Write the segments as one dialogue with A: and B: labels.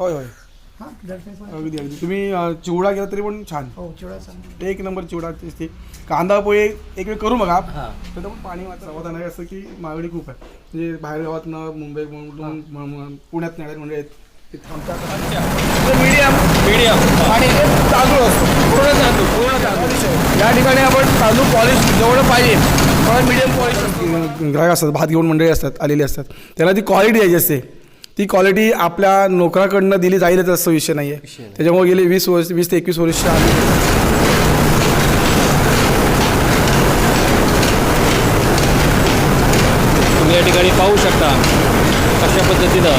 A: होय होय.
B: हां
A: अगदी अगदी. तुम्ही अं, चिवडा केला तरी पण छान.
B: हो चिवडा चांगला
A: एक नंबर चिवडा ते कांदा पोहे एक वेळ करू बघा.
C: हा.
A: तर पण पाणी वाचा समाधान आहे असं की मागणी खूप आहे. म्हणजे बाहेर गावातनं मुंबई मुंबईतून म- म- पुण्यात येणारे म्हणजे आहेत. ते थांबतात मीडियम
C: मीडियम
A: आणि हे तांदूळ असतो.
C: पूर्ण तांदूळ पूर्ण तांदूळ.
A: या ठिकाणी आपण तांदूळ पॉलिश जेवढं पाहिजे थोडं मीडियम पॉलिश ग्राहक असतात भात घेऊन मंडळी असतात आलेली असतात. त्याला ती क्वालिटी द्यायची असते. ती क्वालिटी आपल्या नोकराकडनं दिली जाईलच असं विषय नाही. आहे त्याच्यामुळे गेले वीस वर्ष वीस ते एकवीस वर्ष आम्ही
C: तुम्ही या ठिकाणी पाहू शकता कशा पद्धतीनं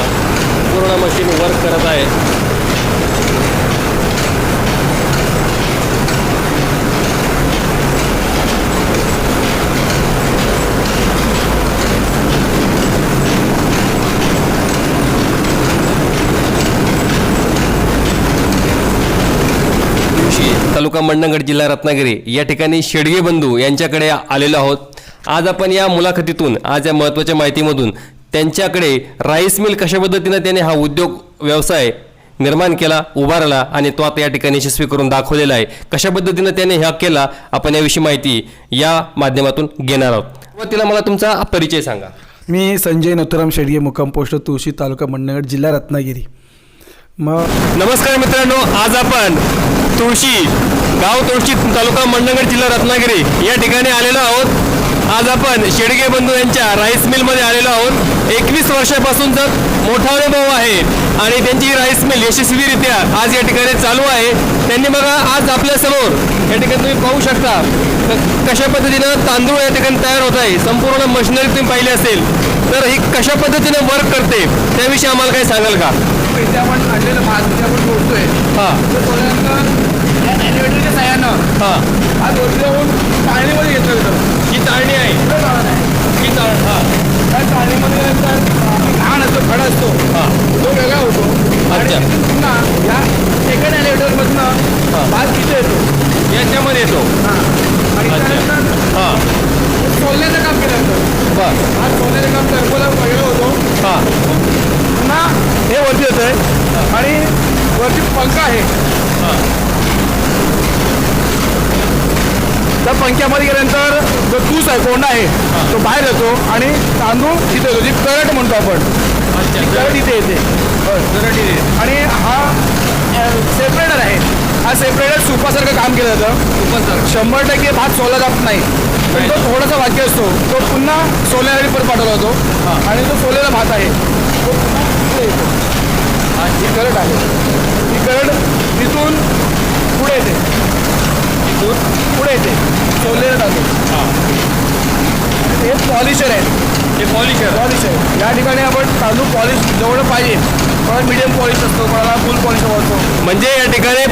C: पूर्ण मशीन वर्क करत आहे. तालुका मंडणगड जिल्हा रत्नागिरी या ठिकाणी शेडगे बंधू यांच्याकडे आलेलो आहोत. आज आपण या मुलाखतीतून आज या महत्त्वाच्या माहितीमधून त्यांच्याकडे राईस मिल कशा पद्धतीनं त्याने हा उद्योग व्यवसाय निर्माण केला उभारला आणि तो आता या ठिकाणी यशस्वी करून दाखवलेला आहे. कशा पद्धतीनं त्याने हा केला आपण याविषयी माहिती या माध्यमातून घेणार आहोत. सुरुवातीला मला तुमचा परिचय सांगा.
A: मी संजय नथुराम शेडगे मुक्काम पोस्ट तुळशी तालुका मंडणगड जिल्हा रत्नागिरी. मग
C: नमस्कार मित्रांनो आज आपण तुळशी गाव तुळशी तालुका मंडणगड जिल्हा रत्नागिरी. या ठिकाणी आलेलो आहोत. आज आपण शेडगे बंधू यांच्या राईस मिलमध्ये आलेलो आहोत. एकवीस वर्षापासूनचा मोठा अनुभव आहे आणि त्यांची ही राईस मिल यशस्वीरित्या आज या ठिकाणी चालू आहे. त्यांनी बघा आज आपल्यासमोर या ठिकाणी तुम्ही पाहू शकता कशा पद्धतीनं तांदूळ या ठिकाणी तयार होत आहे. संपूर्ण मशिनरी तुम्ही पाहिली असेल तर ही कशा पद्धतीनं वर्क करते त्याविषयी आम्हाला काही सांगाल का?
A: आपण आपण जोडतोय
C: हां.
A: तो सोडल्यानंतर या एलिव्हेटरच्या साह्यानं.
C: हां.
A: हा जोडले होऊन चाळणीमध्ये घेतलं जातं.
C: ही चाळणी आहे.
A: इकडे चाळण आहे.
C: ही चाळ हा.
A: त्या चाळणीमध्ये नंतर घाण असतो खडा असतो.
C: हा.
A: तो वेगळा होतो. आणि
C: अच्छा.
A: तिथून पुन्हा या सेकंड एलिव्हेटरमधनं भात तिथे येतो?
C: याच्यामध्ये येतो.
A: हां. आणि
C: अच्छा.
A: त्यानंतर
C: हा.
A: सोलण्याचं काम केलं जातं
C: बर
A: हा सोलण्याचं काम टर्बोला वेगळं होतो.
C: हा.
A: पुन्हा हे वरती येत आहे आणि वरती पंखा आहे.
C: हा.
A: त्या पंख्यामध्ये गेल्यानंतर जो तूस आहे कोंडा आहे तो बाहेर येतो आणि तांदूळ तिथे येतो जी करट म्हणतो आपण.
C: अच्छा
A: करट इथे येते.
C: जराटी दे.
A: आणि हा सेपरेटर आहे. हा सेपरेटर सुपासारखं काम केलं जातं. शंभर टक्के भात सोला जात नाही. पण तो थोडासा वाक्य असतो. तो पुन्हा सोल्यासाठी परत पाठवला जातो. आणि जो सोलेला भात आहे. तो पुन्हा येतो. हा ही करट आहे. ही करट तिथून पुढे येते.
C: इथून
A: पुढे येते सोलेला जातो
C: हा.
A: हे पॉलिशर आहे
C: हे पॉलिशर
A: पॉलिश आहे या ठिकाणी आपण तांदूळ पॉलिश जेवढं पाहिजे. कोणाला मीडियम पॉलिश असतो कोणाला फुल पॉलिश असतो
C: म्हणजे या ठिकाणी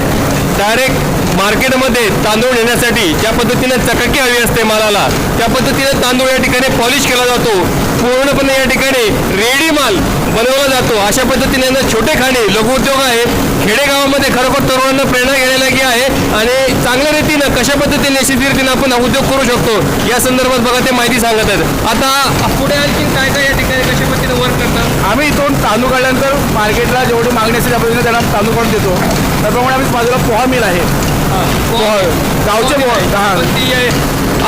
C: डायरेक्ट मार्केटमध्ये तांदूळ नेण्यासाठी ज्या पद्धतीने चकाकी हवी असते मालाला त्या पद्धतीने तांदूळ या ठिकाणी पॉलिश केला जातो. पूर्णपणे या ठिकाणी रेडी माल बनवला जातो. अशा पद्धतीने ना छोटे खाणे लघुउद्योग आहेत खेडेगावामध्ये खरोखर तरुणांना प्रेरणा घेण्यालायक आहे आणि चांगल्या रीतीनं कशा पद्धतीने यशस्वी रीतीनं आपण उद्योग करू शकतो या संदर्भात बघा ते माहिती सांगत आहेत. आता पुढे आणखी काय काय या ठिकाणी कशा पद्धतीने वर्क करतात?
A: आम्ही इथून तांदूळ काढल्यानंतर मार्केटला जेवढी मागणी असते त्या पद्धतीने त्यांना तांदूळ काढून देतो. त्याप्रमाणे आम्ही बाजूला पोहा मिल आहे. पोहा गावचे पोहा हां.
C: पण ती आहे.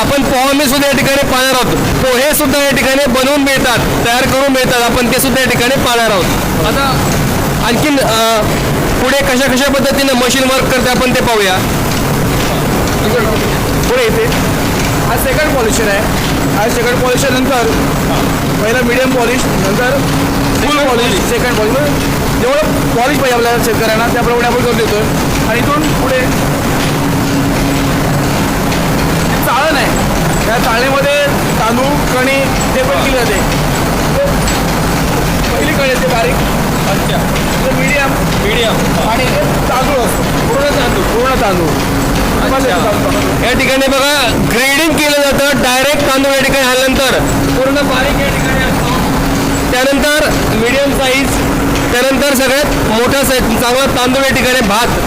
C: आपण पोहे सुद्धा या ठिकाणी पाहणार आहोत. पोहे सुद्धा या ठिकाणी बनवून मिळतात तयार करून मिळतात आपण ते सुद्धा या ठिकाणी पाहणार आहोत. आता आणखीन पुढे कशा कशा पद्धतीने मशीन वर्क करते आपण ते पाहूया.
A: पुढे येते हा सेकंड पॉलिशर आहे. हा सेकंड पॉलिशर नंतर पहिला मीडियम पॉलिश नंतर फुल पॉलिश सेकंड पॉलिश जेवढं पॉलिश पाहिजे आपल्याला शेतकऱ्यांना त्याप्रमाणे आपण करून देतो आणि इथून पुढे चाळण आहे. त्या चाळणीमध्ये तांदूळ कणी ते पण केली जाते. पहिली कणी येते बारीक.
C: अच्छा.
A: मीडियम आणि तांदूळ असतो.
C: पूर्ण तांदूळ.
A: पूर्ण तांदूळ.
C: या ठिकाणी बघा ग्रेडिंग केलं जातं. डायरेक्ट तांदूळ या ठिकाणी आल्यानंतर. पूर्ण बारीक या ठिकाणी असतो. त्यानंतर मीडियम साईज त्यानंतर सगळ्यात मोठा साईज चांगला तांदूळ या ठिकाणी भात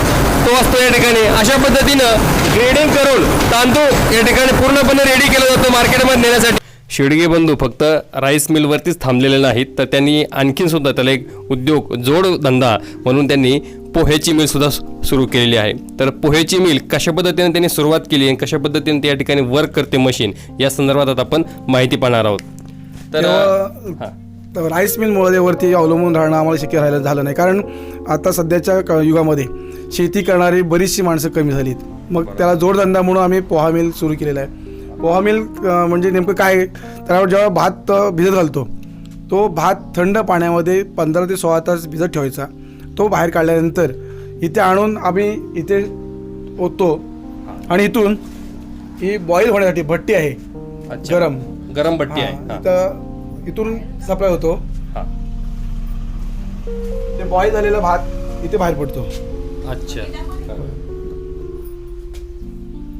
C: तो असतो या ठिकाणी. अशा पद्धतीनं ग्रेडिंग करून तांदूळ या ठिकाणी पूर्णपणे रेडी केलं जातं मार्केटमध्ये नेण्यासाठी. शेडगे बंधू फक्त राईस मिलवरतीच थांबलेले नाहीत तर त्यांनी आणखीन सुद्धा त्याला एक उद्योग जोड धंदा म्हणून त्यांनी पोह्याची मिल सुद्धा सुरू केलेली आहे. तर पोह्याची मिल कशा पद्धतीने त्यांनी सुरुवात केली आणि कशा पद्धतीने ते या ठिकाणी वर्क करते मशीन या संदर्भात आता आपण माहिती पाहणार आहोत. तर
A: तर राईस मिलमुळे वरती अवलंबून राहणं आम्हाला शक्य राहिलं झालं नाही कारण आता सध्याच्या युगामध्ये शेती करणारी बरीचशी माणसं कमी झालीत. मग त्याला जोडधंदा म्हणून आम्ही पोहा मिल सुरू केलेला आहे. पोहा मिल म्हणजे नेमकं काय? त्यावर जेव्हा भात भिजत घालतो तो भात थंड पाण्यामध्ये पंधरा ते सोळा तास भिजत ठेवायचा. तो बाहेर काढल्यानंतर इथे आणून आम्ही इथे ओततो. आणि इथून ही बॉईल होण्यासाठी भट्टी आहे.
C: अच्छा.
A: गरम.
C: गरम भट्टी आहे.
A: तर इथून सप्लाय होतो. ते बॉईल झालेला भात इथे बाहेर पडतो.
C: अच्छा.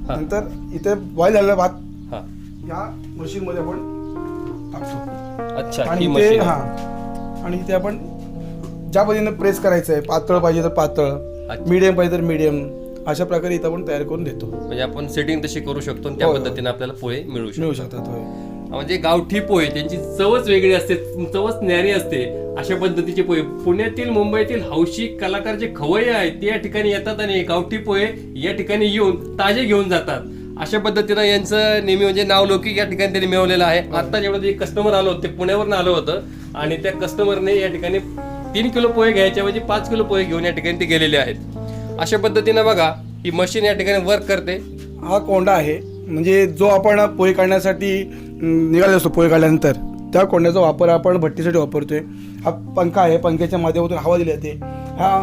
C: हा.
A: नंतर इथे बॉईल झालेला भात. या मशीन मध्ये आपण टाकतो.
C: अच्छा
A: आणि
C: ही मशीन
A: हा. आणि इथे आपण ज्या पद्धतीने प्रेस करायचं आहे पातळ पाहिजे तर पातळ. मीडियम पाहिजे तर मीडियम अशा प्रकारे इथं आपण तयार करून देतो.
C: म्हणजे आपण सेटिंग तशी करू शकतो आणि त्या
A: होय, होय.
C: पद्धतीने आपल्याला पोहे मिळू
A: मिळू शकतात होय.
C: म्हणजे गावठी पोहे त्यांची चवच वेगळी असते चवच न्यारी असते. अशा पद्धतीचे पोहे. पुण्यातील मुंबईतील हौशी कलाकार जे खवय्ये आहेत ते या ठिकाणी येतात आणि गावठी पोहे या ठिकाणी येऊन ताजे घेऊन जातात. अशा पद्धतीनं यांचं नेहमी म्हणजे नाव लौकिक या ठिकाणी त्यांनी मिळवलेलं आहे. आता जेवढं जे कस्टमर आलं होतं ते पुण्यावरून आलं होतं. आणि त्या कस्टमरने या ठिकाणी तीन किलो पोहे घ्यायच्या म्हणजे पाच किलो पोहे घेऊन या ठिकाणी ते गेलेले आहेत. अशा पद्धतीनं बघा ही मशीन या ठिकाणी वर्क करते.
A: हा कोंडा आहे. म्हणजे जो आपण पोहे काढण्यासाठी निघाले असतो पोहे काढल्यानंतर त्या कोंड्याचा वापर आपण भट्टीसाठी वापरतोय. हा पंखा आहे पंख्याच्या माध्यमातून हवा दिली जाते. हा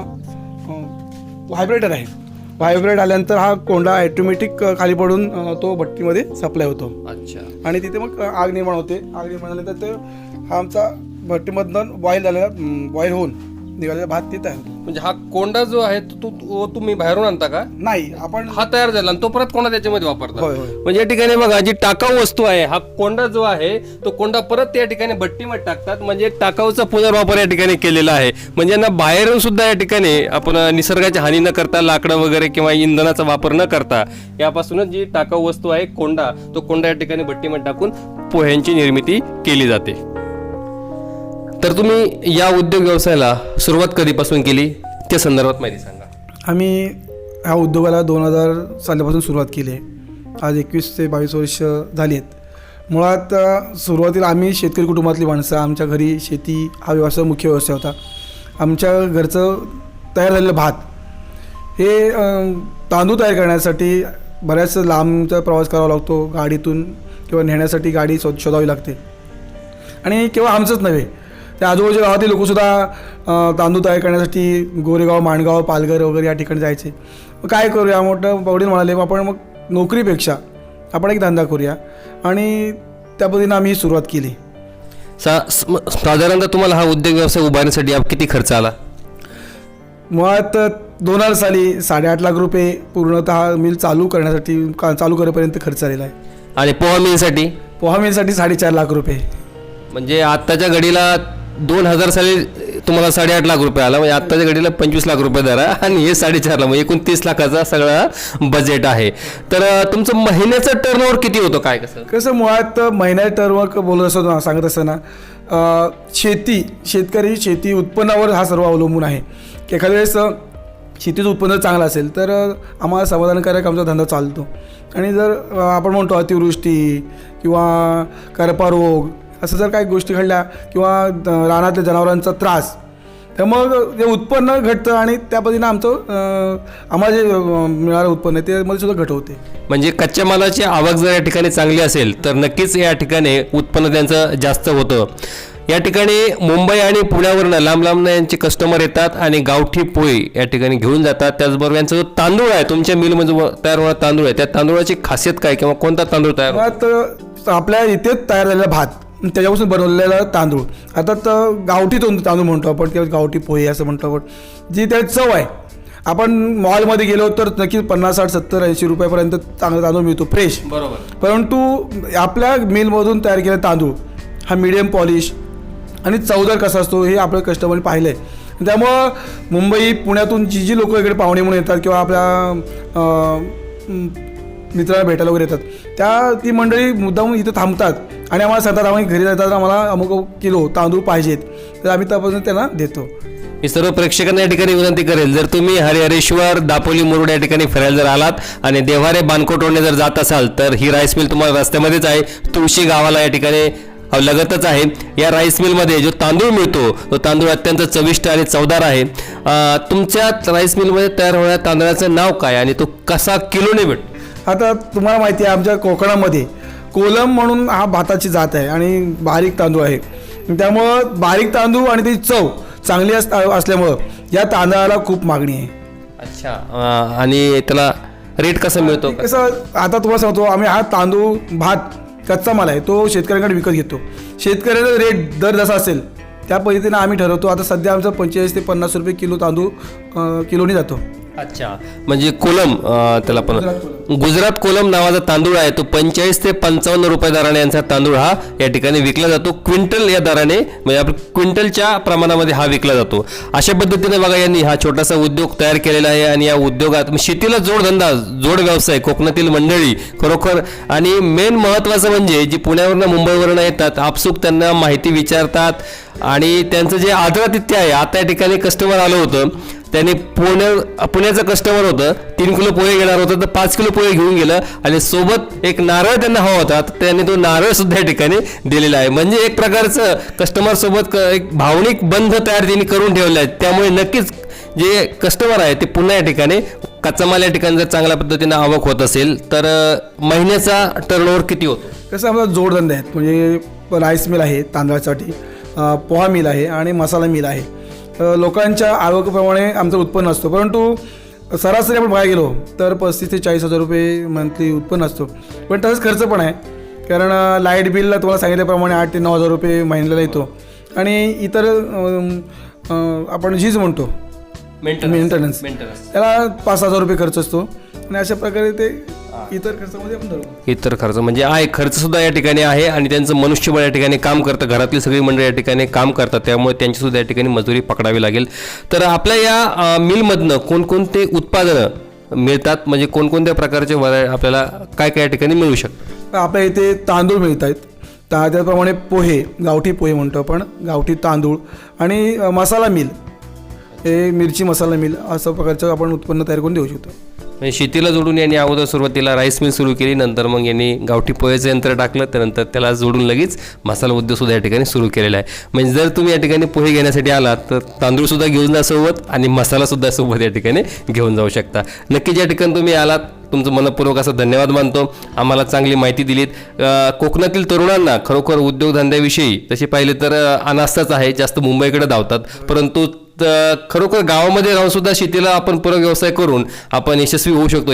A: व्हायब्रेटर आहे. व्हायब्रेट आल्यानंतर हा कोंडा ऑटोमॅटिक खाली पडून तो भट्टीमध्ये सप्लाय होतो.
C: अच्छा.
A: आणि तिथे मग आग निर्माण होते. आग निर्माण झाल्यानंतर ते हा आमचा भट्टीमधनं बॉईल झालेला बॉईल होऊन निघालेला भात ते तयार होतो
C: म्हणजे हा कोंडा जो आहे तो तू- तो तुम्ही बाहेरून आणता का?
A: नाही आपण
C: हा तयार झाला आणि तो परत कोंडा त्याच्यामध्ये वापरता.
A: होय, होय.
C: म्हणजे या ठिकाणी बघा जी टाकाऊ वस्तू आहे हा कोंडा जो आहे तो कोंडा परत त्या ठिकाणी भट्टीमध्ये टाकतात. म्हणजे टाकाऊचा पुनर्वापर या ठिकाणी केलेला आहे. म्हणजे यांना बाहेरून सुद्धा या ठिकाणी आपण निसर्गाची हानी न करता लाकडं वगैरे किंवा इंधनाचा वापर न करता यापासूनच जी टाकाऊ वस्तू आहे कोंडा तो कोंडा या ठिकाणी भट्टीमध्ये टाकून पोह्यांची निर्मिती केली जाते. तर तुम्ही या उद्योग व्यवसायाला सुरुवात कधीपासून केली? त्या संदर्भात माहिती सांगा.
A: आम्ही ह्या उद्योगाला दोन हजार सालापासून सुरुवात केली. आहे आज एकवीस ते बावीस वर्ष झाली आहेत मुळात सुरुवातीला आम्ही शेतकरी कुटुंबातली माणसं. आमच्या घरी शेती हा व्यवसाय मुख्य व्यवसाय होता. आमच्या घरचं तयार झालेलं भात हे तांदूळ तयार करण्यासाठी बऱ्याच लांबचा प्रवास करावा लागतो. गाडीतून किंवा नेण्यासाठी गाडी शोध शोधावी लागते. आणि केवळ आमचंच नव्हे त्या आजूबाजूच्या गावातील लोकसुद्धा तांदूळ तयार करण्यासाठी गोरेगाव माणगाव पालघर वगैरे या ठिकाणी जायचे. मग काय करूया? मोठं वडील म्हणाले आपण मग नोकरीपेक्षा आपण एक धंदा करूया. आणि त्या पद्धतीनं आम्ही ही सुरुवात केली.
C: सा साधारणतः तुम्हाला हा उद्योग व्यवसाय उभारण्यासाठी किती खर्च आला?
A: मुळात दोन हजार साली साडेआठ लाख रुपये पूर्णतः मिल चालू करण्यासाठी का चालू करेपर्यंत खर्च आलेला आहे.
C: आणि पोहा मिलसाठी?
A: पोहा मिलसाठी साडेचार लाख रुपये.
C: म्हणजे आत्ताच्या घडीला दोन हजार साली तुम्हाला साडेआठ लाख रुपये आला म्हणजे आत्ताच्या घडीला पंचवीस लाख रुपये धरा आणि हे साडेचार लाख म्हणजे एकूण तीस लाखाचा सगळा बजेट आहे. तर तुमचं महिन्याचं टर्नओव्हर किती होतं काय कसं?
A: कसं मुळात महिन्या टर्मवर्क बोलत असतो ना सांगत असताना शेती शेतकरी शेती उत्पन्नावर हा सर्व अवलंबून आहे. एखाद्या वेळेस शेतीचं उत्पन्न चांगलं असेल तर आम्हाला समाधानकारक आमचा धंदा चालतो. आणि जर आपण म्हणतो अतिवृष्टी किंवा करपारोग असं जर काही गोष्टी घडल्या किंवा रानातल्या जनावरांचा त्रास तर मग जे उत्पन्न घटतं आणि त्या पद्धतीनं आमचं आम्हाला जे मिळणारं उत्पन्न आहे त्यामध्ये सुद्धा घट होते.
C: म्हणजे कच्च्या मालाची आवक जर या ठिकाणी चांगली असेल तर नक्कीच या ठिकाणी उत्पन्न त्यांचं जास्त होतं. या ठिकाणी मुंबई आणि पुण्यावरनं लांब लांबनं यांचे कस्टमर येतात आणि गावठी पोळी या ठिकाणी घेऊन जातात. त्याचबरोबर यांचा जो तांदूळ आहे तुमच्या मिलमध्ये तयार होणारा तांदूळ आहे त्या तांदूळाची खासियत काय किंवा कोणता तांदूळ तयार
A: आपल्या इथेच तयार झालेला भात. त्याच्यापासून बनवलेला तांदूळ. आता तर गावठी तो- तांदूळ म्हणतो आपण किंवा गावठी पोहे असं म्हणतो आपण जी त्याची चव आहे. आपण मॉलमध्ये गेलो तर नक्कीच पन्नास साठ सत्तर ऐंशी रुपयापर्यंत चांगला तांदूळ मिळतो फ्रेश.
C: बरोबर.
A: परंतु आपल्या मिलमधून तयार केलेला तांदूळ हा मिडियम पॉलिश आणि चवदार कसा असतो हे आपल्या कस्टमरने पाहिलं आहे त्यामुळं मुंबई पुण्यातून जी जी लोक इकडे पाहुणे म्हणून येतात किंवा आपल्या मित्राला भेटायला वगैरे येतात. त्या ती मंडळी मुद्दाम इथं थांबतात आणि आम्हाला सांगतात आम्ही घरी जातात आम्हाला अमुक किलो तांदूळ पाहिजेत. तर आम्ही तपासून त्यांना देतो.
C: मी सर्व प्रेक्षकांना या ठिकाणी विनंती करेल जर तुम्ही हरिहरेश्वर दापोली मुरुड या ठिकाणी फिरायला जर आलात आणि देव्हारे बानकोटवरने जर जात असाल तर ही राईस मिल तुम्हाला रस्त्यामध्येच आहे तुळशी गावाला या ठिकाणी लगतच आहे. या राईस मिलमध्ये जो तांदूळ मिळतो तो तांदूळ अत्यंत चविष्ट आणि चवदार आहे. तुमच्या राईस मिलमध्ये तयार होणाऱ्या तांदळाचं नाव काय आणि तो कसा किलोने भेटतो?
A: आता तुम्हाला माहिती आहे आमच्या कोकणामध्ये कोलम म्हणून हा भाताची जात आहे आणि बारीक तांदूळ आहे. त्यामुळं बारीक तांदूळ आणि त्याची चव चांगली अस असल्यामुळं या तांदळाला खूप मागणी आहे.
C: अच्छा आणि त्याला रेट कसा मिळतो?
A: कसं आता तुम्हाला सांगतो आम्ही हा तांदूळ भात कच्चा माल आहे तो शेतकऱ्यांकडे विकत घेतो. शेतकऱ्याचा रेट दर जसा असेल त्या पद्धतीनं आम्ही ठरवतो. आता सध्या आमचं पंचेचाळीस ते पन्नास रुपये किलो तांदूळ किलोनी जातो.
C: अच्छा. म्हणजे कोलम त्याला पण. गुजरात कोलम. नावाचा तांदूळ आहे. तो पंचेचाळीस ते पंचावन्न रुपये दराने यांचा तांदूळ हा या ठिकाणी विकला जातो. क्विंटल या दराने म्हणजे आपण क्विंटलच्या प्रमाणामध्ये हा विकला जातो. अशा पद्धतीने बघा यांनी हा छोटासा उद्योग तयार केलेला आहे आणि या उद्योगात म्हणजे शेतीला जोडधंदा जोड व्यवसाय कोकणातील मंडळी खरोखर. आणि मेन महत्त्वाचं म्हणजे जी पुण्यावरनं मुंबईवरनं येतात आपसूक त्यांना माहिती विचारतात. आणि त्यांचं जे आदरातिथ्य आहे आता या ठिकाणी कस्टमर आलं होतं. त्याने पुणे पुण्याचं कस्टमर होतं. तीन किलो पोहे घेणार होतं तर पाच किलो पोहे घेऊन गेलं. आणि सोबत एक नारळ त्यांना हवा होता तर त्यांनी तो नारळ सुद्धा या ठिकाणी दिलेला आहे. म्हणजे एक प्रकारचं कस्टमर सोबत क- एक भावनिक बंध तयार त्यांनी करून ठेवले आहेत त्यामुळे नक्कीच जे कस्टमर आहे ते पुन्हा या ठिकाणी कच्चा माल या ठिकाणी जर चांगल्या पद्धतीने आवक होत असेल तर महिन्याचा टर्नओव्हर किती होतो?
A: कसं आपला जोडधंदे आहेत. म्हणजे राईस मिल आहे तांदळासाठी पोहा मिल आहे आणि मसाला मिल आहे. लोकांच्या आवकीप्रमाणे आमचं उत्पन्न असतो. परंतु सरासरी आपण बघायला गेलो तर पस्तीस ते चाळीस हजार रुपये मंथली उत्पन्न असतो. पण तसंच खर्च पण आहे. कारण लाइट बिलला तुम्हाला सांगितल्याप्रमाणे आठ ते नऊ हजार रुपये महिन्याला येतो. आणि इतर आपण झीज म्हणतो. मेंटेनन्स त्याला पाच हजार रुपये खर्च असतो. आणि अशा प्रकारे ते इतर खर्चामध्ये आपण
C: इतर खर्च म्हणजे आहे खर्च सुद्धा या ठिकाणी आहे आणि त्यांचं मनुष्यबळ या ठिकाणी काम करतं. घरातली सगळी मंडळी या ठिकाणी काम करतात. त्यामुळे त्यांची सुद्धा या ठिकाणी मजुरी पकडावी लागेल. तर आपल्या या मिलमधनं कोणकोणते उत्पादनं मिळतात? म्हणजे कोणकोणत्या प्रकारचे वरा- आपल्याला काय काय या ठिकाणी मिळू शकतं?
A: आपल्या इथे तांदूळ मिळत आहेत त्याप्रमाणे पोहे गावठी पोहे म्हणतो आपण. गावठी तांदूळ आणि मसाला मिल. हे मिरची मसाला मिल असं प्रकारचं आपण उत्पन्न तयार करून देऊ शकतो.
C: म्हणजे शेतीला जोडून यांनी अगोदर सुरुवातीला राईस मिल सुरू केली नंतर मग यांनी गावठी पोह्याचं यंत्र टाकलं त्यानंतर त्याला जोडून लगेच मसाला उद्योगसुद्धा या ठिकाणी सुरू केलेला आहे. म्हणजे जर तुम्ही या ठिकाणी पोहे घेण्यासाठी आलात तर तांदूळसुद्धा घेऊन जा सोबत आणि मसालासुद्धा सोबत या ठिकाणी घेऊन जाऊ शकता. नक्कीच या ठिकाणी तुम्ही आलात तुमचं मनपूर्वक असं धन्यवाद मानतो. आम्हाला चांगली माहिती दिलीत. कोकणातील तरुणांना खरोखर उद्योगधंद्याविषयी तसे पाहिले तर अनास्ताच अनास्थाच आहे जास्त मुंबईकडे धावतात. परंतु खरोखर गावामध्ये राहून सुद्धा शेतीला आपण पूरक व्यवसाय करून आपण यशस्वी होऊ शकतो.